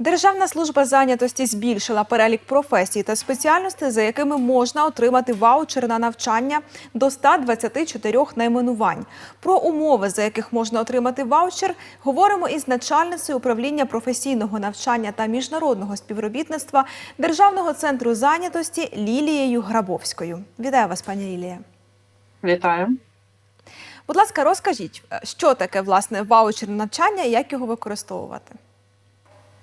Державна служба зайнятості збільшила перелік професій та спеціальностей, за якими можна отримати ваучер на навчання до 124 найменувань. Про умови, за яких можна отримати ваучер, говоримо із начальницею управління професійного навчання та міжнародного співробітництва Державного центру зайнятості Лілією Грабовською. Вітаю вас, пані Лілія. Вітаю. Будь ласка, розкажіть, що таке власне ваучер на навчання і як його використовувати?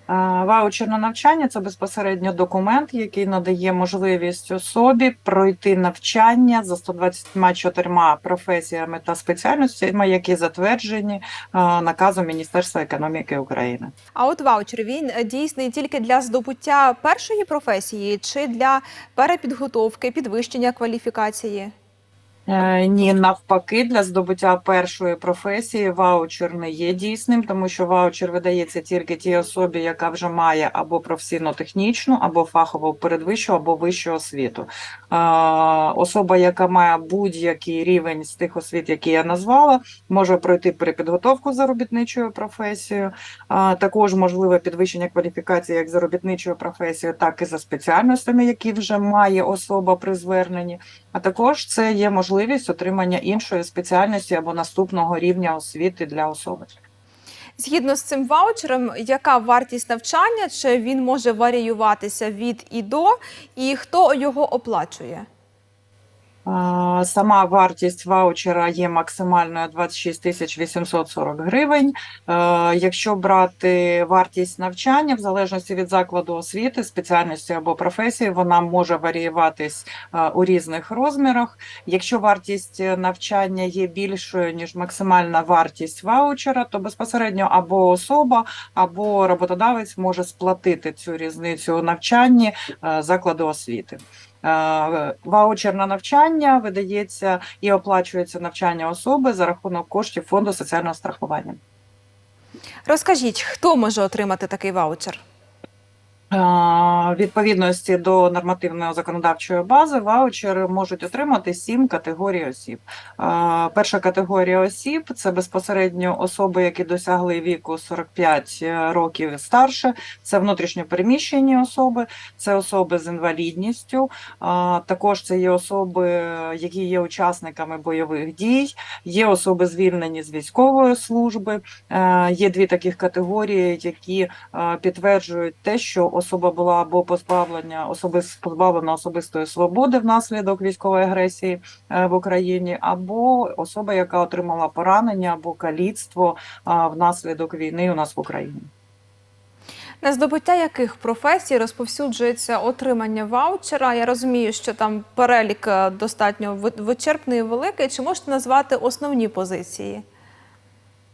А, Ваучер на навчання це безпосередньо документ, який надає можливість особі пройти навчання за 124 професіями та спеціальностями, які затверджені наказом Міністерства економіки України. А от ваучер він е, дійсний тільки для здобуття першої професії чи для перепідготовки, підвищення кваліфікації? Е, Ні, навпаки, для здобуття першої професії ваучер не є дійсним, тому що ваучер видається тільки тій особі, яка вже має або професійно-технічну, або фахову передвищу, або вищу освіту. Е, Особа, яка має будь-який рівень з тих освіт, які я назвала, може пройти перепідготовку за робітничою професією. Е, Також можливе підвищення кваліфікації як за робітничою професією, так і за спеціальностями, які вже має особа при зверненні. А також це є можливість отримання іншої спеціальності або наступного рівня освіти для особи. Згідно з цим ваучером, яка вартість навчання, чи він може варіюватися від і до, і хто його оплачує? Сама вартість ваучера є максимальною 26 тисяч 840 гривень. Е, Якщо брати вартість навчання, в залежності від закладу освіти, спеціальності або професії, вона може варіюватись е, у різних розмірах. Якщо вартість навчання є більшою ніж максимальна вартість ваучера, то безпосередньо або особа, або роботодавець може сплатити цю різницю у навчанні е, закладу освіти. Е, Ваучер на навчання видається і оплачується навчання особи за рахунок коштів фонду соціального страхування. Розкажіть, хто може отримати такий ваучер? Е, Відповідності до нормативної законодавчої бази ваучер можуть отримати сім категорій осіб. Е, Перша категорія осіб це безпосередньо особи, які досягли віку 45 років і старше. Це внутрішньо переміщені особи, це особи з інвалідністю. Також це є особи, які є учасниками бойових дій, є особи звільнені з військової служби. Е, Є дві таких категорії, які е, підтверджують те, що особа була або позбавлення особис позбавлена особистої свободи внаслідок військової агресії е, в Україні, або особа, яка отримала поранення або каліцтво е, внаслідок війни у нас в Україні. На здобуття яких професій розповсюджується отримання ваучера? Я розумію, що там перелік е, достатньо вичерпний і великий. Чи можете назвати основні позиції?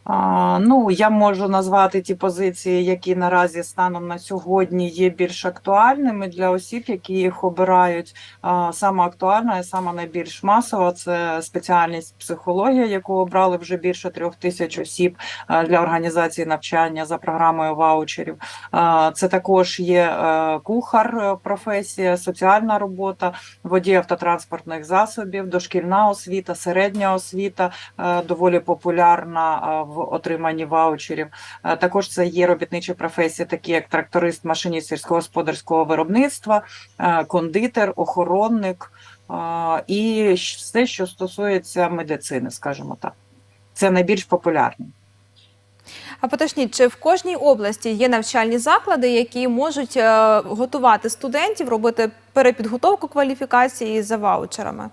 А, ну, я можу назвати ті позиції, які наразі станом на сьогодні є більш актуальними для осіб, які їх обирають. А, саме актуальна і саме найбільш масова це спеціальність психологія, яку обрали вже більше трьох тисяч осіб для організації навчання за програмою ваучерів. А, це також є е, кухар, е, професія, соціальна робота, водій автотранспортних засобів, дошкільна освіта, середня освіта е, доволі популярна е, в отриманні ваучерів. Е, Також це є робітничі професії, такі як тракторист, машиніст сільськогосподарського виробництва, е, кондитер, охоронник е, і все, що стосується медицини, скажімо так. Це найбільш популярні. А поточніть, чи в кожній області є навчальні заклади, які можуть готувати студентів, робити перепідготовку кваліфікації за ваучерами?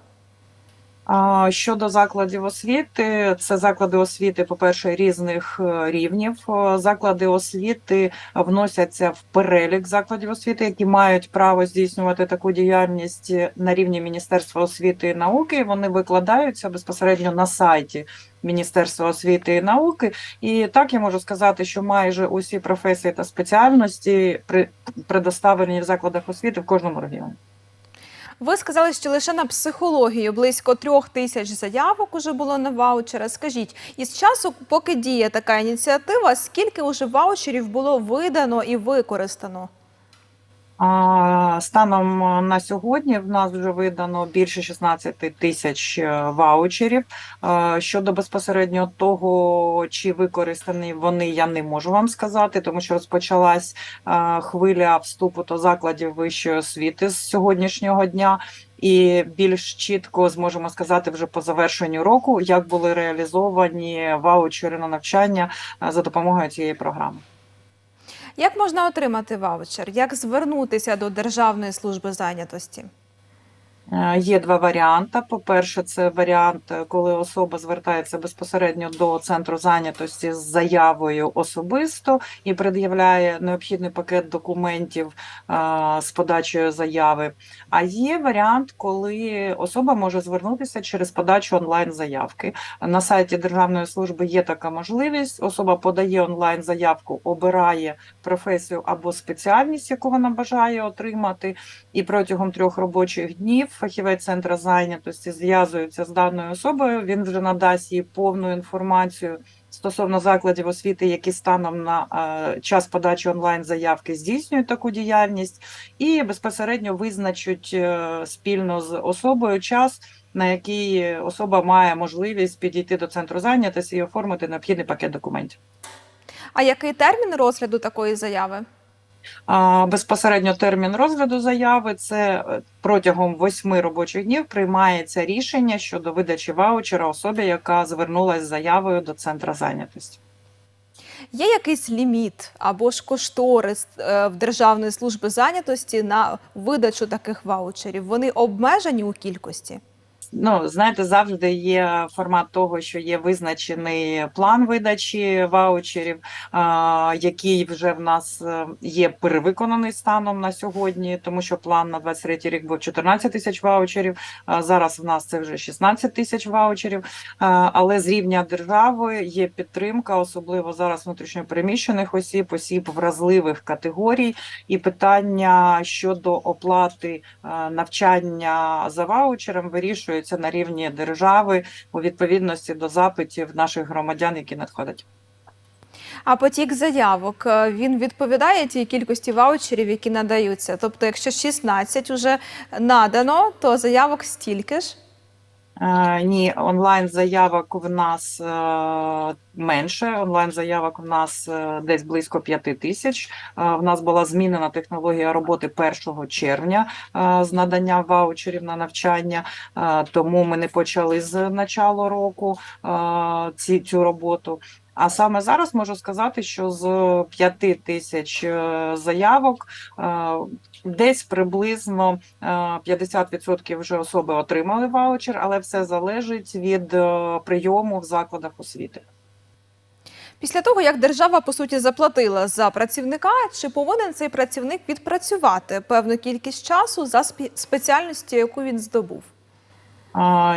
Щодо закладів освіти, це заклади освіти, по-перше, різних е, рівнів. Е, Заклади освіти вносяться в перелік закладів освіти, які мають право здійснювати таку діяльність на рівні Міністерства освіти і науки. Вони викладаються безпосередньо на сайті Міністерства освіти і науки. І так я можу сказати, що майже усі професії та спеціальності при предоставлені в закладах освіти в кожному регіоні. Ви сказали, що лише на психологію близько трьох тисяч заявок уже було на ваучери. Скажіть, із часу, поки діє така ініціатива, скільки уже ваучерів було видано і використано? Станом на сьогодні в нас вже видано більше 16 тисяч е, ваучерів. Е, Щодо безпосередньо того, чи використані вони, я не можу вам сказати, тому що розпочалась е, хвиля вступу до закладів вищої освіти з сьогоднішнього дня. І більш чітко зможемо сказати вже по завершенню року, як були реалізовані ваучери на навчання е, за допомогою цієї програми. Як можна отримати ваучер? Як звернутися до Державної служби зайнятості? Е, Є два варіанти. По-перше, це варіант, е, коли особа звертається безпосередньо до центру зайнятості з заявою особисто і пред'являє необхідний пакет документів е, з подачею заяви. А є варіант, коли особа може звернутися через подачу онлайн заявки. На сайті Державної служби є така можливість. Особа подає онлайн заявку, обирає професію або спеціальність, яку вона бажає отримати, і протягом трьох робочих днів фахівець центру зайнятості зв'язується з даною особою. Він вже надасть їй повну інформацію стосовно закладів освіти, які станом на е, час подачі онлайн заявки здійснюють таку діяльність, і безпосередньо визначуть е, спільно з особою час. На який особа має можливість підійти до центру зайнятості і оформити необхідний пакет документів. А який термін розгляду такої заяви? Безпосередньо термін розгляду заяви це е, протягом восьми робочих днів приймається рішення щодо видачі ваучера особі, яка звернулася з заявою до центру зайнятості. Є якийсь ліміт або ж кошторис е, в Державної служби зайнятості на видачу таких ваучерів? Вони обмежені у кількості? Ну, знаєте, завжди є формат того, що є визначений план видачі ваучерів, який вже в нас е, є перевиконаний станом на сьогодні, тому що план на 23 рік був 14 тисяч ваучерів. Зараз в нас це вже 16 тисяч ваучерів. Але з рівня держави є підтримка, особливо зараз внутрішньопереміщених осіб, осіб вразливих категорій, і питання щодо оплати навчання за ваучером вирішується на рівні держави у відповідності до запитів наших громадян, які надходять. А потік заявок е, він відповідає тій кількості ваучерів, які надаються. Тобто, якщо 16 вже надано, то заявок стільки ж. Е, Ні, онлайн заявок в нас е, менше. Онлайн заявок в нас е, десь близько 5 тисяч. Е, В нас була змінена технологія роботи 1 червня е, з надання ваучерів на навчання, тому ми не почали з началу року цю роботу. А саме зараз можу сказати, що з 5 тисяч заявок десь приблизно е, 50% вже особи отримали ваучер, але все залежить від прийому в закладах освіти. Після того, як держава по суті заплатила за працівника, чи повинен цей працівник відпрацювати певну кількість часу за спеціальністю, яку він здобув?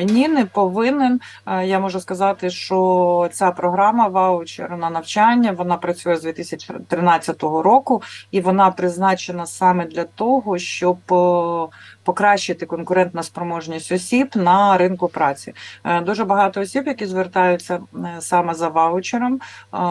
Ні, не повинен. Я можу сказати, що ця програма ваучер на навчання вона працює з 2013 року, і вона призначена саме для того, щоб е, покращити конкурентну спроможність осіб на ринку праці. Е, Дуже багато осіб, які звертаються е, саме за ваучером,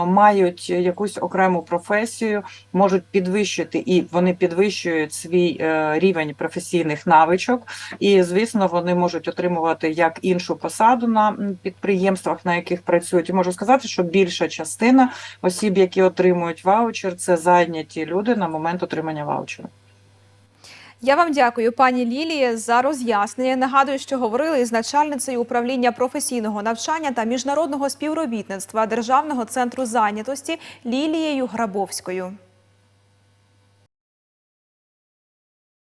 мають якусь окрему професію, можуть підвищити і вони підвищують свій рівень професійних навичок. І звісно, вони можуть отримувати як іншу посаду на підприємствах, на яких працюють. І можу сказати, що більша частина осіб, які отримують ваучер, це зайняті люди на момент отримання ваучера. Я вам дякую, пані Лілії, за роз'яснення. Нагадую, що говорили із начальницею управління професійного навчання та міжнародного співробітництва Державного центру зайнятості Лілією Грабовською.